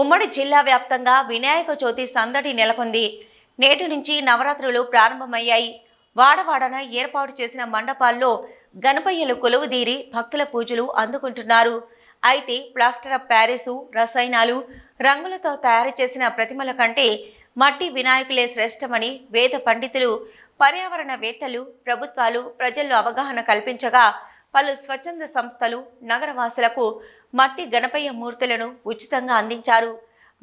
ఉమ్మడి జిల్లా వ్యాప్తంగా వినాయక చవితి సందడి నెలకొంది. నేటి నుంచి నవరాత్రులు ప్రారంభమయ్యాయి. వాడవాడన ఏర్పాటు చేసిన మండపాల్లో గణపయ్యలు కొలువుదీరి భక్తుల పూజలు అందుకుంటున్నారు. అయితే ప్లాస్టర్ ఆఫ్ ప్యారిసు రసాయనాలు రంగులతో తయారు చేసిన ప్రతిమల కంటే మట్టి వినాయకులే శ్రేష్టమని వేద పండితులు పర్యావరణవేత్తలు ప్రభుత్వాలు ప్రజల్లో అవగాహన కల్పించగా పలు స్వచ్ఛంద సంస్థలు నగరవాసులకు మట్టి గణపయ్య మూర్తులను ఉచితంగా అందించారు.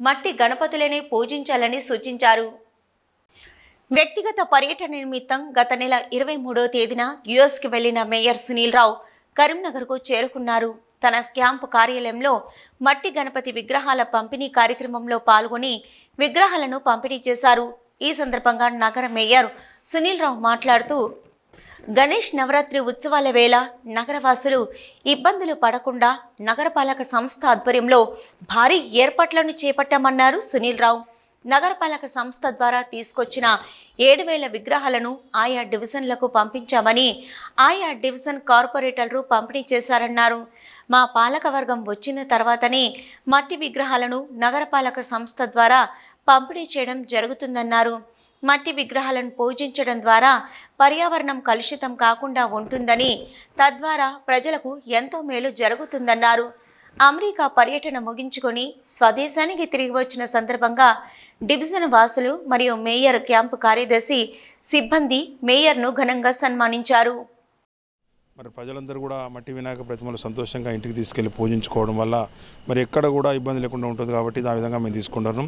మట్టి గణపతులనే పూజించాలని సూచించారు. వ్యక్తిగత పర్యటన నిమిత్తం గత నెల ఇరవై మూడో తేదీన యుఎస్కి వెళ్ళిన మేయర్ సునీల్ రావు కరీంనగర్కు చేరుకున్నారు. తన క్యాంపు కార్యాలయంలో మట్టి గణపతి విగ్రహాల పంపిణీ కార్యక్రమంలో పాల్గొని విగ్రహాలను పంపిణీ చేశారు. ఈ సందర్భంగా నగర మేయర్ సునీల్ రావు మాట్లాడుతూ గణేష్ నవరాత్రి ఉత్సవాల వేళ నగరవాసులు ఇబ్బందులు పడకుండా నగరపాలక సంస్థ ఆధ్వర్యంలో భారీ ఏర్పాట్లను చేపట్టామన్నారు సునీల్ రావు. నగరపాలక సంస్థ ద్వారా తీసుకొచ్చిన ఏడు వేల విగ్రహాలను ఆయా డివిజన్లకు పంపించామని ఆయా డివిజన్ కార్పొరేటర్లు పంపిణీ చేశారన్నారు. మా పాలకవర్గం వచ్చిన తర్వాతనే మట్టి విగ్రహాలను నగరపాలక సంస్థ ద్వారా పంపిణీ చేయడం జరుగుతుందన్నారు. మట్టి విగ్రహాలను పూజించడం ద్వారా పర్యావరణం కలుషితం కాకుండా ఉంటుందని తద్వారా ప్రజలకు ఎంతో మేలు జరుగుతుందన్నారు. అమెరికా పర్యటన ముగించుకొని స్వదేశానికి తిరిగి వచ్చిన సందర్భంగా డివిజన్ వాసులు మరియు మేయర్ క్యాంపు కార్యదర్శి సిబ్బంది మేయర్ను ఘనంగా సన్మానించారు. మరి ప్రజలందరూ కూడా మట్టి వినాయక ప్రతిమలు సంతోషంగా ఇంటికి తీసుకెళ్ళి పూజించుకోవడం వల్ల మరి ఎక్కడ కూడా ఇబ్బంది లేకుండా ఉంటుంది కాబట్టి ఆ విధంగా మేము తీసుకుంటున్నాం.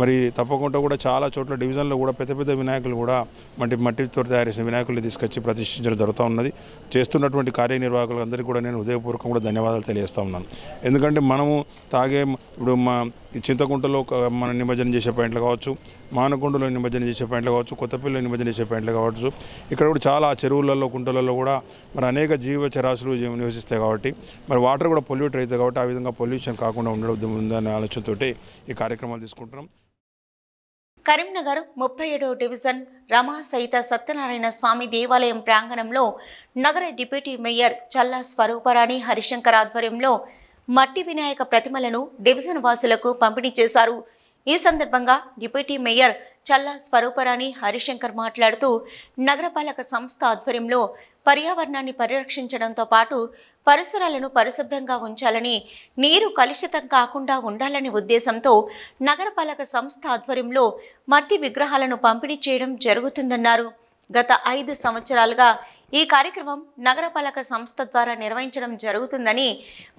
మరి తప్పకుండా కూడా చాలా చోట్ల డివిజన్లో కూడా పెద్ద పెద్ద వినాయకులు కూడా మట్టి మట్టితో తయారు చేసిన వినాయకులు తీసుకొచ్చి ప్రతిష్ఠించడం జరుగుతూ ఉన్నది. చేస్తున్నటువంటి కార్యనిర్వాహకులందరికీ కూడా నేను ఉదయపూర్వకం కూడా ధన్యవాదాలు తెలియజేస్తా ఉన్నాను. ఎందుకంటే మనము తాగే ఇప్పుడు మా ఈ చింతకుంటలో మనం మన నిమజ్జనం చేసే పాయింట్లు కావచ్చు మానకొండలో నిమజ్జనం చేసే పాయింట్లు కావచ్చు కొత్తపల్లిలో నిమజ్జనం చేసే పాయింట్లు కావచ్చు. ఇక్కడ కూడా చాలా చెరువులలో కుంటలలో కూడా మరి అనేక జీవ చరాశులు నివసిస్తాయి కాబట్టి మరి వాటర్ కూడా పొల్యూట్ అవుతుంది కాబట్టి ఆ విధంగా పొల్యూషన్ కాకుండా ఉండడం ఉందనే ఆలోచనతో ఈ కార్యక్రమాలు తీసుకుంటున్నాం. కరీంనగర్ ముప్పై ఏడవ డివిజన్ రమా సహిత సత్యనారాయణ స్వామి దేవాలయం ప్రాంగణంలో నగర డిప్యూటీ మేయర్ చల్లా స్వరూపరాణి హరిశంకర్ ఆధ్వర్యంలో మట్టి వినాయక ప్రతిమలను డివిజన్ వాసులకు పంపిణీ చేశారు. ఈ సందర్భంగా డిప్యూటీ మేయర్ చల్లా స్వరూపరాణి హరిశంకర్ మాట్లాడుతూ నగరపాలక సంస్థ ఆధ్వర్యంలో పర్యావరణాన్ని పరిరక్షించడంతో పాటు పరిసరాలను పరిశుభ్రంగా ఉంచాలని నీరు కలుషితం కాకుండా ఉండాలనే ఉద్దేశంతో నగరపాలక సంస్థ ఆధ్వర్యంలో మట్టి విగ్రహాలను పంపిణీ చేయడం జరుగుతుందన్నారు. గత ఐదు సంవత్సరాలుగా ఈ కార్యక్రమం నగరపాలక సంస్థ ద్వారా నిర్వహించడం జరుగుతుందని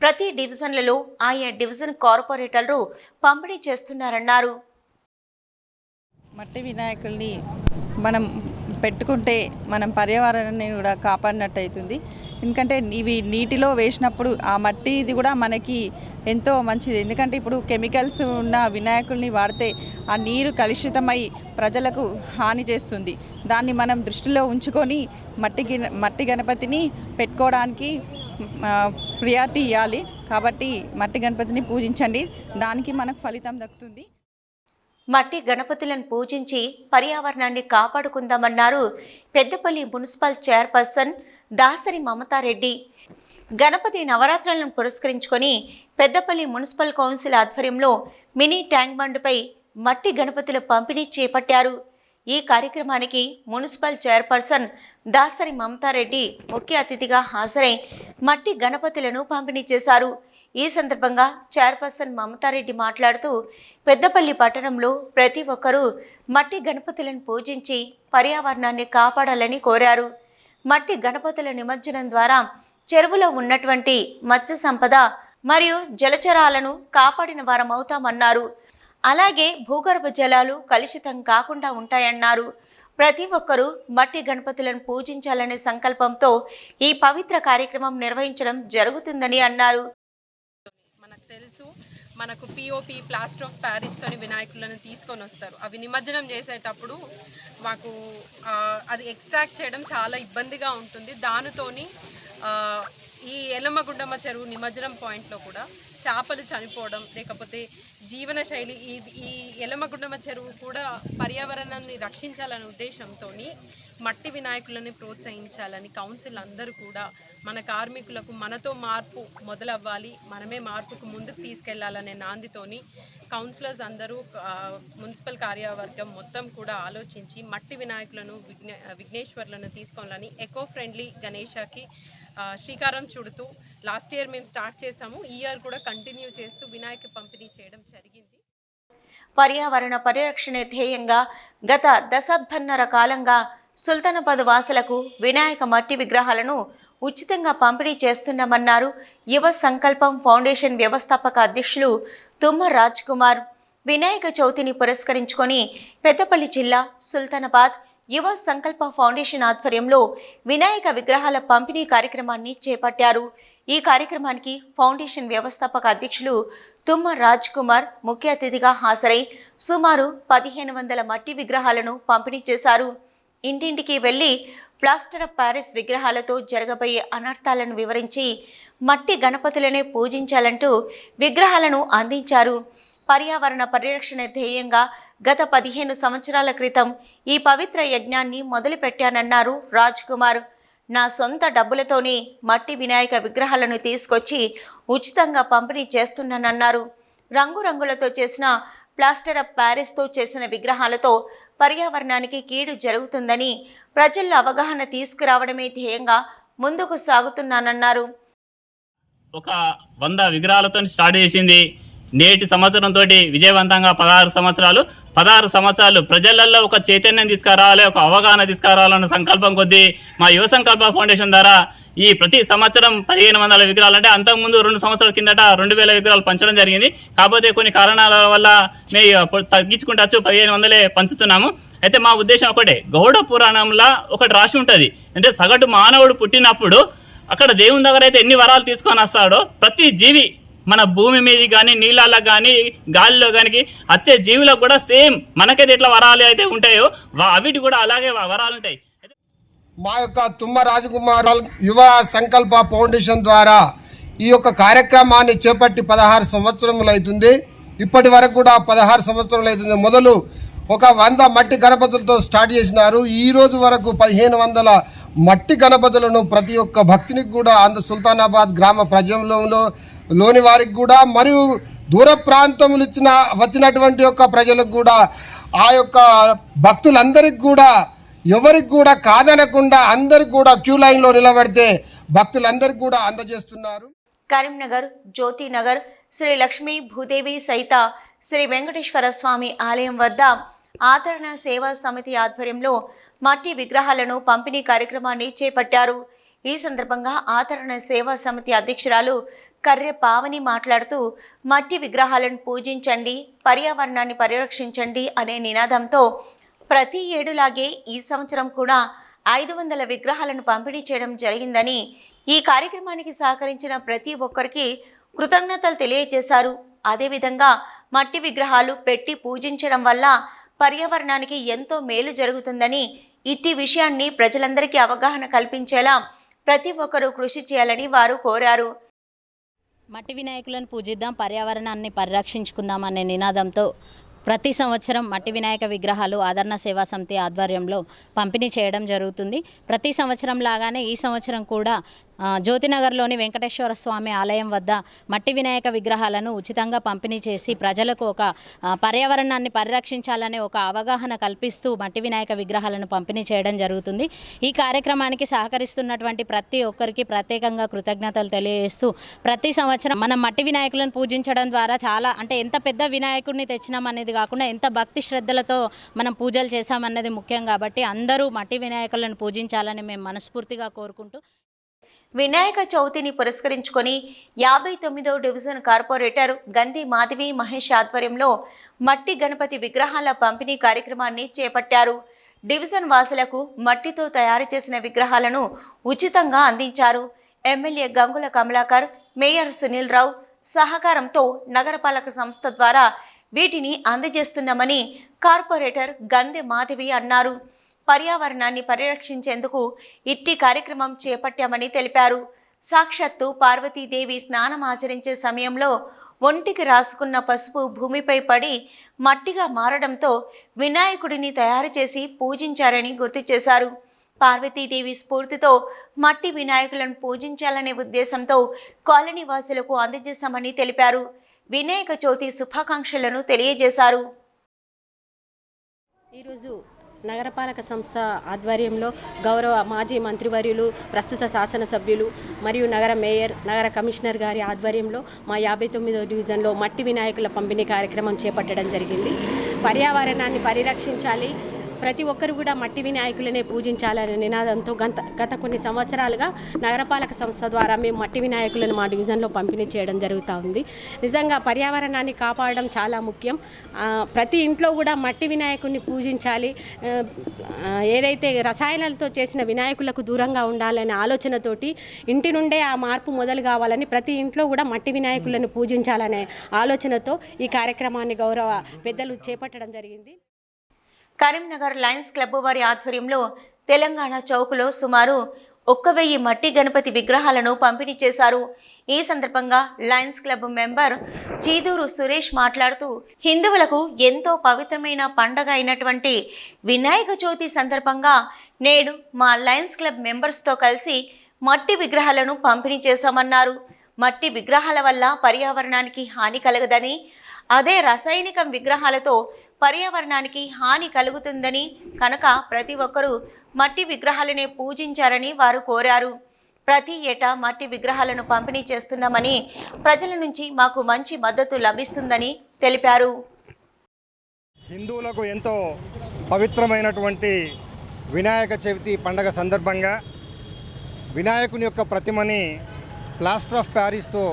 ప్రతి డివిజన్లలో ఆయా డివిజన్ కార్పొరేటర్లు పంపిణీ చేస్తున్నారన్నారు. మట్టి వినాయకుల్ని మనం పెట్టుకుంటే మనం పర్యావరణాన్ని కూడా కాపాడినట్టు అవుతుంది ఎందుకంటే ఇవి నీటిలో వేసినప్పుడు ఆ మట్టి ఇది కూడా మనకి ఎంతో మంచిది. ఎందుకంటే ఇప్పుడు కెమికల్స్ ఉన్న వినాయకుల్ని వాడితే ఆ నీరు కలుషితమై ప్రజలకు హాని చేస్తుంది. దాన్ని మనం దృష్టిలో ఉంచుకొని మట్టి మట్టి గణపతిని పెట్టుకోవడానికి ప్రియారిటీ ఇవ్వాలి కాబట్టి మట్టి గణపతిని పూజించండి. దానికి మనకు ఫలితం దక్కుతుంది. మట్టి గణపతులను పూజించి పర్యావరణాన్ని కాపాడుకుందామన్నారు పెద్దపల్లి మున్సిపల్ చైర్పర్సన్ దాసరి మమతారెడ్డి. గణపతి నవరాత్రులను పురస్కరించుకొని పెద్దపల్లి మున్సిపల్ కౌన్సిల్ ఆధ్వర్యంలో మినీ ట్యాంక్ బండ్పై మట్టి గణపతుల పంపిణీ చేపట్టారు. ఈ కార్యక్రమానికి మున్సిపల్ చైర్పర్సన్ దాసరి మమతారెడ్డి ముఖ్య అతిథిగా హాజరై మట్టి గణపతులను పంపిణీ చేశారు. ఈ సందర్భంగా చైర్పర్సన్ మమతారెడ్డి మాట్లాడుతూ పెద్దపల్లి పట్టణంలో ప్రతి ఒక్కరూ మట్టి గణపతులను పూజించి పర్యావరణాన్ని కాపాడాలని కోరారు. మట్టి గణపతుల నిమజ్జనం ద్వారా చెరువులో ఉన్నటువంటి మత్స్య సంపద మరియు జలచరాలను కాపాడిన వారమవుతామన్నారు అలాగే భూగర్భ జలాలు కలుషితం కాకుండా ఉంటాయన్నారు. ప్రతి ఒక్కరూ మట్టి గణపతులను పూజించాలనే సంకల్పంతో ఈ పవిత్ర కార్యక్రమం నిర్వహించడం జరుగుతుందని అన్నారు. మనకు పిఓపి ప్లాస్టర్ ఆఫ్ ప్యారిస్తోని వినాయకులను తీసుకొని వస్తారు. అవి నిమజ్జనం చేసేటప్పుడు మాకు అది ఎక్స్ట్రాక్ట్ చేయడం చాలా ఇబ్బందిగా ఉంటుంది. దానితోని ఈ ఎల్లమ్మగుండమ్మ చెరువు నిమజ్జనం పాయింట్లో కూడా చేపలు చనిపోవడం లేకపోతే జీవన శైలి ఈ ఈ ఎల్లమ్మగుండమ్మ చెరువు కూడా పర్యావరణాన్ని రక్షించాలనే ఉద్దేశంతో మట్టి వినాయకులని ప్రోత్సహించాలని కౌన్సిల్ అందరూ కూడా మన కార్మికులకు మనతో మార్పు మొదలవ్వాలి మనమే మార్పుకు ముందుకు తీసుకెళ్ళాలనే నాందితోని కౌన్సిలర్స్ అందరూ మున్సిపల్ కార్యవర్గం మొత్తం కూడా ఆలోచించి మట్టి వినాయకులను విఘ్నే విఘ్నేశ్వర్లను తీసుకోవాలని ఎకో ఫ్రెండ్లీ గణేషకి శ్రీకారం చుడుతూ లాస్ట్ ఇయర్ మేము స్టార్ట్ చేసాము ఈ ఇయర్ కూడా కంటిన్యూ చేస్తూ వినాయక పంపిణీ చేయడం జరిగింది. పర్యావరణ పరిరక్షణ ధ్యేయంగా గత దశాబ్దన్నర కాలంగా సుల్తానాబాద్ వాసులకు వినాయక మట్టి విగ్రహాలను ఉచితంగా పంపిణీ చేస్తున్నామన్నారు యువ సంకల్పం ఫౌండేషన్ వ్యవస్థాపక అధ్యక్షులు తుమ్మ రాజ్ కుమార్. వినాయక చవితిని పురస్కరించుకొని పెద్దపల్లి జిల్లా సుల్తానాబాద్ యువ సంకల్ప ఫౌండేషన్ ఆధ్వర్యంలో వినాయక విగ్రహాల పంపిణీ కార్యక్రమాన్ని చేపట్టారు. ఈ కార్యక్రమానికి ఫౌండేషన్ వ్యవస్థాపక అధ్యక్షులు తుమ్మ రాజ్ కుమార్ ముఖ్య అతిథిగా హాజరై సుమారు పదిహేను వందల మట్టి విగ్రహాలను పంపిణీ చేశారు. ఇంటింటికి వెళ్ళి ప్లాస్టర్ ఆఫ్ ప్యారిస్ విగ్రహాలతో జరగబోయే అనర్థాలను వివరించి మట్టి గణపతులనే పూజించాలంటూ విగ్రహాలను అందించారు. పర్యావరణ పరిరక్షణ ధ్యేయంగా గత పదిహేను సంవత్సరాల క్రితం ఈ పవిత్ర యజ్ఞాన్ని మొదలుపెట్టానన్నారు రాజ్ కుమార్. నా సొంత డబ్బులతోనే మట్టి వినాయక విగ్రహాలను తీసుకొచ్చి ఉచితంగా పంపిణీ చేస్తున్నానన్నారు. రంగురంగులతో చేసిన ప్లాస్టర్ ఆఫ్ ప్యారిస్తో చేసిన విగ్రహాలతో పర్యావరణానికి కీడు జరుగుతుందని ప్రజల్లో అవగాహన తీసుకురావడమే ధ్యేయంగా ముందుకు సాగుతున్నానన్నారు. ఒక వంద విగ్రహాలతో స్టార్ట్ చేసింది నేటి సంవత్సరంతో విజయవంతంగా పదహారు సంవత్సరాలు పదహారు సంవత్సరాలు ప్రజలలో ఒక చైతన్యం తీసుకురావాలి ఒక అవగాహన తీసుకురావాలన్న సంకల్పం కొద్దీ మా యువ సంకల్ప ఫౌండేషన్ ద్వారా ఈ ప్రతి సంవత్సరం పదిహేను వందల విగ్రహాలు అంటే అంతకుముందు రెండు సంవత్సరాల కిందట రెండు వేల విగ్రహాలు పంచడం జరిగింది. కాకపోతే కొన్ని కారణాల వల్ల మేము తగ్గించుకుంటూ పదిహేను వందలే పంచుతున్నాము. అయితే మా ఉద్దేశం ఒకటే గౌడ పురాణంలో ఒకటి రాసి ఉంటుంది. అంటే సగటు మానవుడు పుట్టినప్పుడు అక్కడ దేవుని దగ్గర అయితే ఎన్ని వరాలు తీసుకొని వస్తాడో ప్రతి జీవి మన భూమి మీద కానీ నీళ్ళల్లో కానీ గాలిలో కానీ వచ్చే జీవులకు కూడా సేమ్ మనకైతే ఎట్లా వరాలు అయితే ఉంటాయో అవిటి కూడా అలాగే వరాలు ఉంటాయి. మా యొక్క తుమ్మ రాజకుమార్ యువ సంకల్ప ఫౌండేషన్ ద్వారా ఈ యొక్క కార్యక్రమాన్ని చేపట్టి పదహారు సంవత్సరములు అవుతుంది. ఇప్పటి వరకు కూడా పదహారు సంవత్సరాలు అవుతుంది. మొదలు ఒక వంద మట్టి గణపతులతో స్టార్ట్ చేసినారు. ఈ రోజు వరకు పదిహేను వందల మట్టి గణపతులను ప్రతి ఒక్క భక్తునికి కూడా అంద సుల్తానాబాద్ గ్రామ ప్రజలలో లోని వారికి కూడా మరియు దూర ప్రాంతములు ఇచ్చిన వచ్చినటువంటి యొక్క ప్రజలకు కూడా ఆ యొక్క భక్తులందరికీ కూడా ఎవరికి కూడా కాదనకుండా అందరికి కూడా క్యూ లైన్లో నిలబడితే భక్తులందరికీ కూడా అందజేస్తున్నారు. కరీంనగర్ జ్యోతినగర్ శ్రీ లక్ష్మీ భూదేవి సైత శ్రీ వెంకటేశ్వర స్వామి ఆలయం వద్ద ఆదరణ సేవా సమితి ఆధ్వర్యంలో మట్టి విగ్రహాలను పంపిణీ కార్యక్రమాన్ని చేపట్టారు. ఈ సందర్భంగా ఆదరణ సేవా సమితి అధ్యక్షురాలు కర్రె పావని మాట్లాడుతూ మట్టి విగ్రహాలను పూజించండి పర్యావరణాన్ని పరిరక్షించండి అనే నినాదంతో ప్రతి ఏడులాగే ఈ సంవత్సరం కూడా ఐదు వందల విగ్రహాలను పంపిణీ చేయడం జరిగిందని ఈ కార్యక్రమానికి సహకరించిన ప్రతి ఒక్కరికి కృతజ్ఞతలు తెలియజేశారు. అదేవిధంగా మట్టి విగ్రహాలు పెట్టి పూజించడం వల్ల పర్యావరణానికి ఎంతో మేలు జరుగుతుందని ఇట్టి విషయాన్ని ప్రజలందరికీ అవగాహన కల్పించేలా ప్రతి ఒక్కరూ కృషి చేయాలని వారు కోరారు. మట్టి వినాయకులను పూజిద్దాం పర్యావరణాన్ని పరిరక్షించుకుందాం అనే నినాదంతో ప్రతి సంవత్సరం మట్టి వినాయక విగ్రహాలు ఆదరణ సేవా సమితి ఆధ్వర్యంలో పంపిణీ చేయడం జరుగుతుంది. ప్రతి సంవత్సరం లాగానే ఈ సంవత్సరం కూడా జ్యోతినగర్లోని వెంకటేశ్వర స్వామి ఆలయం వద్ద మట్టి వినాయక విగ్రహాలను ఉచితంగా పంపిణీ చేసి ప్రజలకు ఒక పర్యావరణాన్ని పరిరక్షించాలనే ఒక అవగాహన కల్పిస్తూ మట్టి వినాయక విగ్రహాలను పంపిణీ చేయడం జరుగుతుంది. ఈ కార్యక్రమానికి సహకరిస్తున్నటువంటి ప్రతి ఒక్కరికి ప్రత్యేకంగా కృతజ్ఞతలు తెలియజేస్తూ ప్రతి సంవత్సరం మనం మట్టి వినాయకులను పూజించడం ద్వారా చాలా అంటే ఎంత పెద్ద వినాయకుడిని తెచ్చినామనేది కాకుండా ఎంత భక్తి శ్రద్ధలతో మనం పూజలు చేశామన్నది ముఖ్యం కాబట్టి అందరూ మట్టి వినాయకులను పూజించాలని మేము మనస్ఫూర్తిగా కోరుకుంటూ వినాయక చవితిని పురస్కరించుకొని యాభై తొమ్మిదో డివిజన్ కార్పొరేటర్ గంధి మాధవి మహేష్ ఆధ్వర్యంలో మట్టి గణపతి విగ్రహాల పంపిణీ కార్యక్రమాన్ని చేపట్టారు. డివిజన్ వాసులకు మట్టితో తయారు చేసిన విగ్రహాలను ఉచితంగా అందించారు. ఎమ్మెల్యే గంగుల కమలాకర్ మేయర్ సునీల్ రావు సహకారంతో నగరపాలక సంస్థ ద్వారా వీటిని అందజేస్తున్నామని కార్పొరేటర్ గంధె మాధవి అన్నారు. పర్యావరణాన్ని పరిరక్షించేందుకు ఇట్టి కార్యక్రమం చేపట్టామని తెలిపారు. సాక్షాత్తు పార్వతీదేవి స్నానం ఆచరించే సమయంలో ఒంటికి రాసుకున్న పసుపు భూమిపై పడి మట్టిగా మారడంతో వినాయకుడిని తయారు చేసి పూజించారని గుర్తు చేశారు. పార్వతీదేవి స్ఫూర్తితో మట్టి వినాయకులను పూజించాలనే ఉద్దేశంతో కాలనీ వాసులకు అందజేశామని తెలిపారు. వినాయక చవితి శుభాకాంక్షలను తెలియజేశారు. ఈరోజు నగరపాలక సంస్థ ఆధ్వర్యంలో గౌరవ మాజీ మంత్రివర్యులు ప్రస్తుత శాసనసభ్యులు మరియు నగర మేయర్ నగర కమిషనర్ గారి ఆధ్వర్యంలో మా యాభై తొమ్మిదో డివిజన్లో మట్టి వినాయకుల పంపిణీ కార్యక్రమం చేపట్టడం జరిగింది. పర్యావరణాన్ని పరిరక్షించాలి ప్రతి ఒక్కరు కూడా మట్టి వినాయకులనే పూజించాలనే నినాదంతో గత గత కొన్ని సంవత్సరాలుగా నగరపాలక సంస్థ ద్వారా మేము మట్టి వినాయకులను మా డివిజన్లో పంపిణీ చేయడం జరుగుతూ ఉంది. నిజంగా పర్యావరణాన్ని కాపాడడం చాలా ముఖ్యం. ప్రతి ఇంట్లో కూడా మట్టి వినాయకుడిని పూజించాలి. ఏదైతే రసాయనాలతో చేసిన వినాయకులకు దూరంగా ఉండాలనే ఆలోచనతోటి ఇంటి నుండే ఆ మార్పు మొదలు కావాలని ప్రతి ఇంట్లో కూడా మట్టి వినాయకులను పూజించాలనే ఆలోచనతో ఈ కార్యక్రమాన్ని గౌరవ పెద్దలు చేపట్టడం జరిగింది. కరీంనగర్ లయన్స్ క్లబ్ వారి ఆధ్వర్యంలో తెలంగాణ చౌక్లో సుమారు ఒక్క వెయ్యి మట్టి గణపతి విగ్రహాలను పంపిణీ చేశారు. ఈ సందర్భంగా Lions club member Cheeduru Suresh మాట్లాడుతూ హిందువులకు ఎంతో పవిత్రమైన పండగ అయినటువంటి వినాయక చవితి సందర్భంగా నేడు మా లయన్స్ క్లబ్ మెంబర్స్తో కలిసి మట్టి విగ్రహాలను పంపిణీ చేశామన్నారు. మట్టి విగ్రహాల వల్ల పర్యావరణానికి హాని కలగదని అదే రసాయనిక విగ్రహాలతో పర్యావరణానికి హాని కలుగుతుందని కనుక ప్రతి ఒక్కరూ మట్టి విగ్రహాలనే పూజించారని వారు కోరారు. ప్రతి ఏటా మట్టి విగ్రహాలను పంపిణీ చేస్తున్నామని ప్రజల నుంచి మాకు మంచి మద్దతు లభిస్తుందని తెలిపారు. హిందువులకు ఎంతో పవిత్రమైనటువంటి వినాయక చవితి పండగ సందర్భంగా వినాయకుని యొక్క ప్రతిమని ప్లాస్టర్ ఆఫ్ ప్యారిస్తో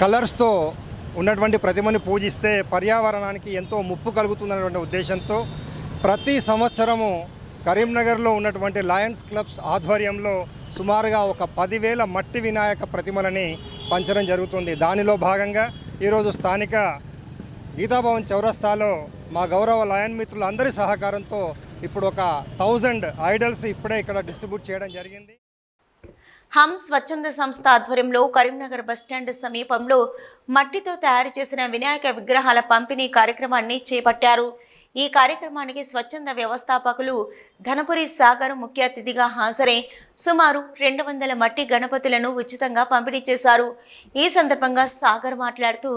కలర్స్తో ఉన్నటువంటి ప్రతిమని పూజిస్తే పర్యావరణానికి ఎంతో ముప్పు కలుగుతుందన్నటువంటి ఉద్దేశంతో ప్రతి సంవత్సరము కరీంనగర్లో ఉన్నటువంటి లయన్స్ క్లబ్స్ ఆధ్వర్యంలో సుమారుగా ఒక పదివేల మట్టి వినాయక ప్రతిమలని పంచడం జరుగుతుంది. దానిలో భాగంగా ఈరోజు స్థానిక గీతాభవన్ చౌరస్తాలో మా గౌరవ లయన్ మిత్రులందరి సహకారంతో ఇప్పుడు ఒక థౌజండ్ ఐడల్స్ ఇప్పుడే ఇక్కడ డిస్ట్రిబ్యూట్ చేయడం జరిగింది. హమ్ స్వచ్ఛంద సంస్థ ఆధ్వర్యంలో కరీంనగర్ బస్టాండ్ సమీపంలో మట్టితో తయారు చేసిన వినాయక విగ్రహాల పంపిణీ కార్యక్రమాన్ని చేపట్టారు. ఈ కార్యక్రమానికి స్వచ్ఛంద వ్యవస్థాపకులు ధనపురి సాగర్ ముఖ్య అతిథిగా హాజరై సుమారు రెండు వందల మట్టి గణపతులను ఉచితంగా పంపిణీ చేశారు. ఈ సందర్భంగా సాగర్ మాట్లాడుతూ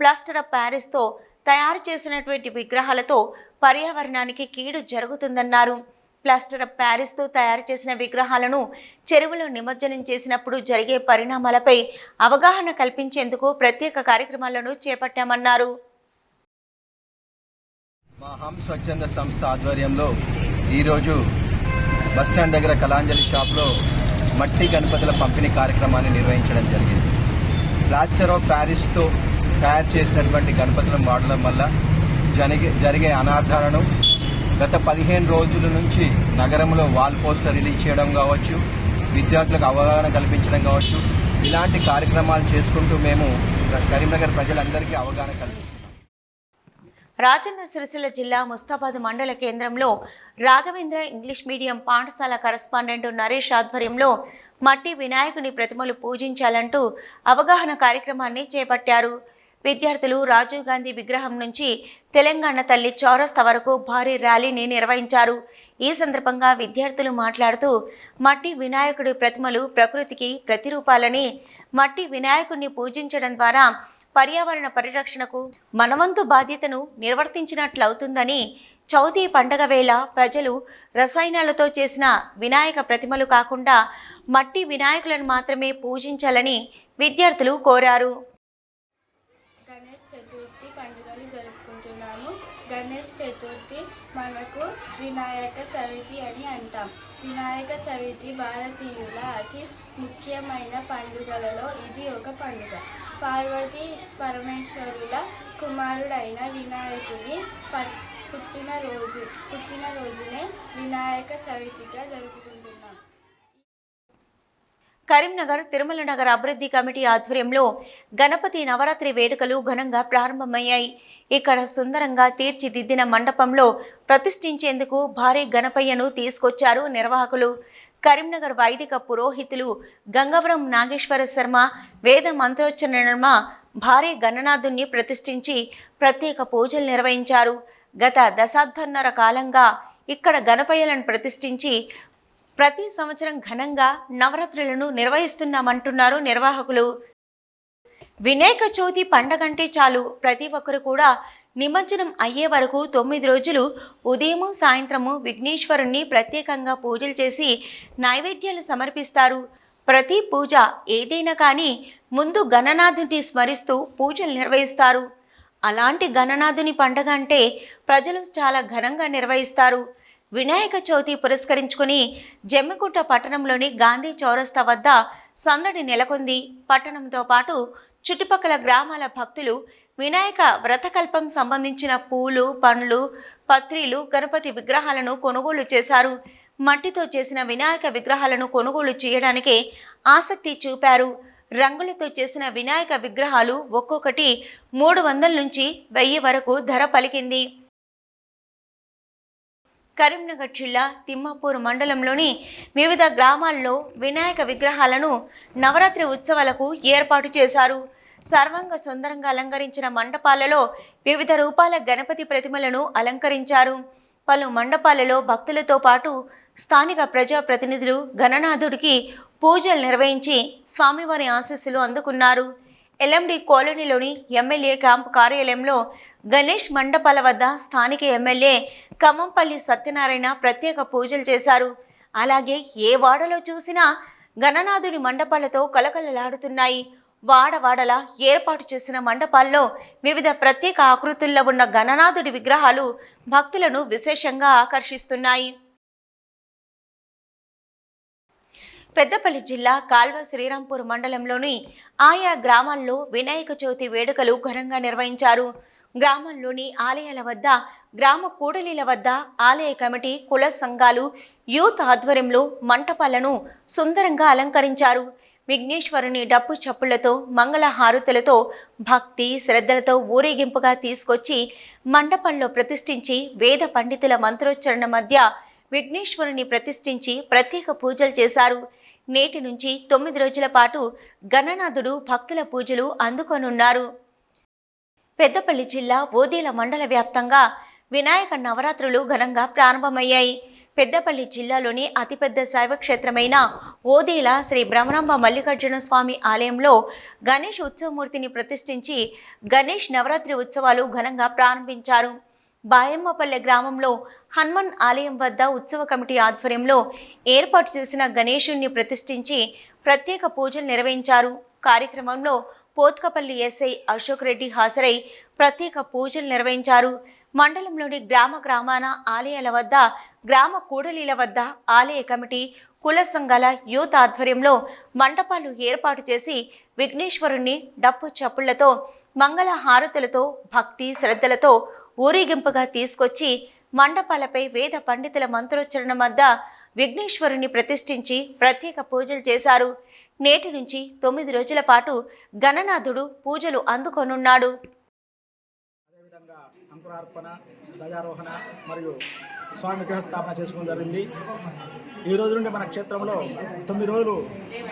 ప్లాస్టర్ ఆఫ్ ప్యారిస్తో తయారు చేసినటువంటి విగ్రహాలతో పర్యావరణానికి కీడు జరుగుతుందన్నారు. ప్లాస్టర్ ఆఫ్ ప్యారిస్తో తయారు చేసిన విగ్రహాలను చెరువులో నిమజ్జనం చేసినప్పుడు జరిగే పరిణామాలపై అవగాహన కల్పించేందుకు ప్రత్యేక కార్యక్రమాలను చేపట్టామన్నారు. మా హమ్ స్వచ్ఛంద సంస్థ ఆధ్వర్యంలో ఈరోజు బస్టాండ్ దగ్గర కళాంజలి షాప్లో మట్టి గణపతుల పంపిణీ కార్యక్రమాన్ని నిర్వహించడం జరిగింది. ప్లాస్టర్ ఆఫ్ ప్యారిస్తో తయారు చేసినటువంటి గణపతులను వాడడం వల్ల జరిగే జరిగే అనార్థాలను గత పదిహేను రోజుల నుంచి నగరంలో వాల్ పోస్టర్ రిలీజ్ చేయడం కావచ్చు విద్యార్థులకు అవగాహన కల్పించడం కావచ్చు ఇలాంటి కార్యక్రమాలు చేసుకుంటూ మేము కరీంనగర్ ప్రజలందరికీ అవగాహన కల్పిస్తున్నాం. రాజన్న సిరిసిల్ల జిల్లా ముస్తాబాద్ మండల కేంద్రంలో రాఘవేంద్ర ఇంగ్లీష్ మీడియం పాఠశాల కరస్పాండెంట్ నరేష్ ఆధ్వర్యంలో మట్టి వినాయకుని ప్రతిమలు పూజించాలంటూ అవగాహన కార్యక్రమాన్ని చేపట్టారు. విద్యార్థులు రాజీవ్ గాంధీ విగ్రహం నుంచి తెలంగాణ తల్లి చౌరస్తా వరకు భారీ ర్యాలీని నిర్వహించారు. ఈ సందర్భంగా విద్యార్థులు మాట్లాడుతూ మట్టి వినాయకుడి ప్రతిమలు ప్రకృతికి ప్రతిరూపాలని మట్టి వినాయకుడిని పూజించడం ద్వారా పర్యావరణ పరిరక్షణకు మనవంతు బాధ్యతను నిర్వర్తించినట్లవుతుందని చౌతీ పండగ వేళ ప్రజలు రసాయనాలతో చేసిన వినాయక ప్రతిమలు కాకుండా మట్టి వినాయకులను మాత్రమే పూజించాలని విద్యార్థులు కోరారు. వినాయక చవితి అని అంటాం. వినాయక చవితి భారతీయుల అతి ముఖ్యమైన పండుగలలో ఇది ఒక పండుగ. పార్వతీ పరమేశ్వరుల కుమారుడైన వినాయకుని రోజు పుట్టినరోజు పుట్టినరోజునే వినాయక చవితిగా జరుగుతుంది కరీంనగర్ తిరుమల నగర్ అభివృద్ధి కమిటీ ఆధ్వర్యంలో గణపతి నవరాత్రి వేడుకలు ఘనంగా ప్రారంభమయ్యాయి. ఇక్కడ సుందరంగా తీర్చిదిద్దిన మండపంలో ప్రతిష్ఠించేందుకు భారీ గణపయ్యను తీసుకొచ్చారు నిర్వాహకులు. కరీంనగర్ వైదిక పురోహితులు గంగవరం నాగేశ్వర శర్మ వేద మంత్రోచ్చరణ నర్మ భారీ గణనాథుణ్ణి ప్రతిష్ఠించి ప్రత్యేక పూజలు నిర్వహించారు. గత దశాబ్దన్నర కాలంగా ఇక్కడ గణపయ్యలను ప్రతిష్ఠించి ప్రతి సంవత్సరం ఘనంగా నవరాత్రులను నిర్వహిస్తున్నామంటున్నారు నిర్వాహకులు. వినాయక చవితి పండగంటే చాలు. ప్రతి ఒక్కరు కూడా నిమజ్జనం అయ్యే వరకు తొమ్మిది రోజులు ఉదయము సాయంత్రము విఘ్నేశ్వరుణ్ణి ప్రత్యేకంగా పూజలు చేసి నైవేద్యాలు సమర్పిస్తారు. ప్రతి పూజ ఏదైనా కానీ ముందు గణనాథుని స్మరిస్తూ పూజలు నిర్వహిస్తారు. అలాంటి గణనాథుని పండగ అంటే ప్రజలు చాలా ఘనంగా నిర్వహిస్తారు. వినాయక చవితి పురస్కరించుకుని జమ్మికుంట పట్టణంలోని గాంధీ చౌరస్తా వద్ద సందడి నెలకొంది. పట్టణంతో పాటు చుట్టుపక్కల గ్రామాల భక్తులు వినాయక వ్రతకల్పం సంబంధించిన పూలు పండ్లు పత్రిలు గణపతి విగ్రహాలను కొనుగోలు చేశారు. మట్టితో చేసిన వినాయక విగ్రహాలను కొనుగోలు చేయడానికి ఆసక్తి చూపారు. రంగులతో చేసిన వినాయక విగ్రహాలు ఒక్కొక్కటి మూడు వందల నుంచి వెయ్యి వరకు ధర పలికింది. కరీంనగర్ జిల్లా తిమ్మాపూర్ మండలంలోని వివిధ గ్రామాల్లో వినాయక విగ్రహాలను నవరాత్రి ఉత్సవాలకు ఏర్పాటు చేశారు. సర్వంగ సుందరంగా అలంకరించిన మండపాలలో వివిధ రూపాల గణపతి ప్రతిమలను అలంకరించారు. పలు మండపాలలో భక్తులతో పాటు స్థానిక ప్రజాప్రతినిధులు గణనాథుడికి పూజలు నిర్వహించి స్వామివారి ఆశీస్సులు అందుకున్నారు. ఎల్ఎండి కాలనీలోని ఎమ్మెల్యే క్యాంప్ కార్యాలయంలో గణేష్ మండపాల వద్ద స్థానిక ఎమ్మెల్యే ఖమ్మంపల్లి సత్యనారాయణ ప్రత్యేక పూజలు చేశారు. అలాగే ఏ వాడలో చూసినా గణనాథుని మండపాలతో కలకలలాడుతున్నాయి. వాడవాడలా ఏర్పాటు చేసిన మండపాల్లో వివిధ ప్రత్యేక ఆకృతుల్లో ఉన్న గణనాథుడి విగ్రహాలు భక్తులను విశేషంగా ఆకర్షిస్తున్నాయి. పెద్దపల్లి జిల్లా కాల్వ శ్రీరాంపూర్ మండలంలోని ఆయా గ్రామాల్లో వినాయక చవితి వేడుకలు ఘనంగా నిర్వహించారు. గ్రామంలోని ఆలయాల వద్ద గ్రామ కూడలీల వద్ద ఆలయ కమిటీ కుల సంఘాలు యూత్ ఆధ్వర్యంలో మంటపాలను సుందరంగా అలంకరించారు. విఘ్నేశ్వరుని డప్పు చప్పులతో మంగళ హారతులతో భక్తి శ్రద్ధలతో ఊరేగింపుగా తీసుకొచ్చి మండపంలో ప్రతిష్ఠించి వేద పండితుల మంత్రోచ్చరణ మధ్య విఘ్నేశ్వరుని ప్రతిష్ఠించి ప్రత్యేక పూజలు చేశారు. నేటి నుంచి తొమ్మిది రోజుల పాటు గణనాథుడు భక్తుల పూజలు అందుకోనున్నారు. పెద్దపల్లి జిల్లా ఓదేల మండల వ్యాప్తంగా వినాయక నవరాత్రులు ఘనంగా ప్రారంభమయ్యాయి. పెద్దపల్లి జిల్లాలోని అతిపెద్ద శైవ క్షేత్రమైన ఓదేల శ్రీ భ్రమరాంబ మల్లికార్జున స్వామి ఆలయంలో గణేష్ ఉత్సవమూర్తిని ప్రతిష్ఠించి గణేష్ నవరాత్రి ఉత్సవాలు ఘనంగా ప్రారంభించారు. బాయమ్మపల్లె గ్రామంలో హనుమన్ ఆలయం వద్ద ఉత్సవ కమిటీ ఆధ్వర్యంలో ఏర్పాటు చేసిన గణేశుణ్ణి ప్రతిష్ఠించి ప్రత్యేక పూజలు నిర్వహించారు. కార్యక్రమంలో పోత్కపల్లి ఎస్ఐ అశోక్ రెడ్డి హాజరై ప్రత్యేక పూజలు నిర్వహించారు. మండలంలోని గ్రామ గ్రామాన ఆలయాల వద్ద గ్రామ కూడలీల వద్ద ఆలయ కమిటీ కుల సంఘాల యూత్ ఆధ్వర్యంలో మండపాలు ఏర్పాటు చేసి విఘ్నేశ్వరుణ్ణి డప్పు చప్పుళ్ళతో మంగళ హారతులతో భక్తి శ్రద్ధలతో ఊరేగింపుగా తీసుకొచ్చి మండపాలపై వేద పండితుల మంత్రోచ్చరణ మధ్య విఘ్నేశ్వరుని ప్రతిష్ఠించి ప్రత్యేక పూజలు చేశారు. నేటి నుంచి తొమ్మిది రోజుల పాటు గణనాథుడు పూజలు అందుకొనున్నాడు. ధ్వజారోహణ మరియు స్వామి విగ్రహ స్థాపన చేసుకోవడం జరిగింది. ఈ రోజు నుండి మన క్షేత్రంలో తొమ్మిది రోజులు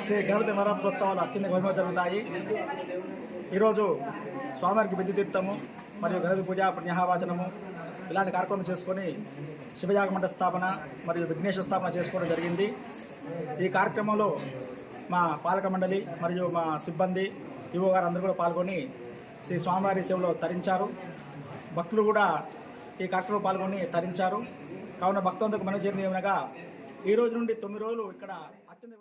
శ్రీ గణపతి నవరాత్రోత్సవాలు అత్యంత వైభవం జరుగుతాయి. ఈరోజు స్వామివారికి బిద్ది తీర్థము మరియు గణపతి పూజ పుణ్యాహవాచనము ఇలాంటి కార్యక్రమం చేసుకొని శివయాగ స్థాపన మరియు విఘ్నేశ్వర స్థాపన చేసుకోవడం జరిగింది. ఈ కార్యక్రమంలో మా పాలక మండలి మరియు మా సిబ్బంది ఈవో గారు అందరూ కూడా పాల్గొని శ్రీ స్వామివారి సేవలో తరించారు. భక్తులు కూడా ఈ కార్యక్రమంలో పాల్గొని తరించారు. కావున భక్తులకు మనం చేరింది ఏమనగా ఈ రోజు నుండి తొమ్మిది రోజులు ఇక్కడ అత్యంత